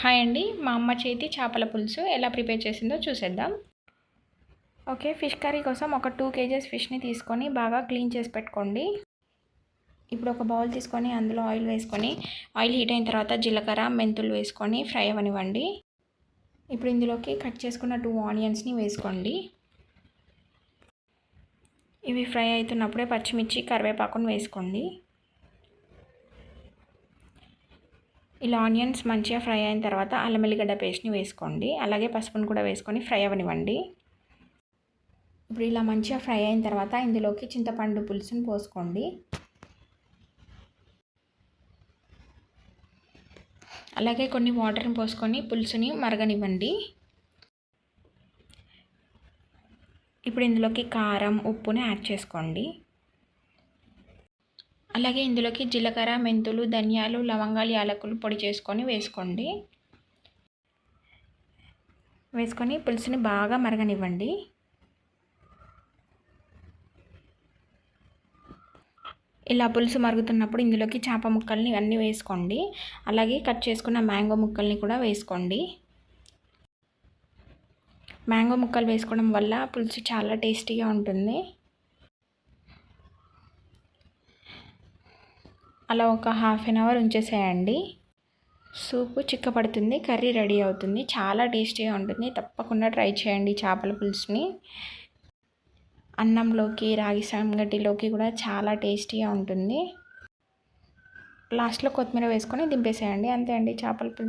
Hi అండి మా అమ్మ చేతి చేపల పులుసు ఎలా ప్రిపేర్ చేసిందో చూసేద్దాం. ఓకే ఫిష్ కర్రీ కోసం ఒక టూ కేజెస్ ఫిష్ని తీసుకొని బాగా క్లీన్ చేసి పెట్టుకోండి. ఇప్పుడు ఒక బౌల్ తీసుకొని అందులో ఆయిల్ వేసుకొని ఆయిల్ హీట్ అయిన తర్వాత జీలకర్ర మెంతులు వేసుకొని ఫ్రై అవ్వనివ్వండి ఇప్పుడు ఇందులోకి కట్ చేసుకున్న టూ ఆనియన్స్ని వేసుకోండి. ఇవి ఫ్రై అవుతున్నప్పుడే పచ్చిమిర్చి కరివేపాకును వేసుకోండి. ఇలా ఆనియన్స్ మంచిగా ఫ్రై అయిన తర్వాత అల్లం ఎల్లిగడ్డ పేస్ట్ని వేసుకోండి. అలాగే పసుపును కూడా వేసుకొని ఫ్రై అవ్వనివ్వండి ఇప్పుడు ఇలా మంచిగా ఫ్రై అయిన తర్వాత ఇందులోకి చింతపండు పులుసుని పోసుకోండి. అలాగే కొన్ని వాటర్ని పోసుకొని పులుసుని మరగనివ్వండి. ఇప్పుడు ఇందులోకి కారం ఉప్పుని యాడ్ చేసుకోండి. అలాగే ఇందులోకి జీలకర్ర మెంతులు ధనియాలు లవంగాలు యాలకులు పొడి చేసుకొని వేసుకోండి. వేసుకొని పులుసుని బాగా మరగనివ్వండి. ఇలా పులుసు మరుగుతున్నప్పుడు ఇందులోకి చేప ముక్కల్ని అన్నీ వేసుకోండి. అలాగే కట్ చేసుకున్న మ్యాంగో ముక్కల్ని కూడా వేసుకోండి. మ్యాంగో ముక్కలు వేసుకోవడం వల్ల పులుసు చాలా టేస్టీగా ఉంటుంది. అలా ఒక హాఫ్ అన్ అవర్ ఉంచేసేయండి. సూపు చిక్కపడుతుంది కర్రీ రెడీ అవుతుంది. చాలా టేస్టీగా ఉంటుంది. తప్పకుండా ట్రై చేయండి చేపల పులుసుని. అన్నంలోకి రాగి సంగటిలోకి కూడా చాలా టేస్టీగా ఉంటుంది. లాస్ట్లో కొత్తిమీర వేసుకొని దింపేసేయండి. అంతే అండి చేపల పులుసు.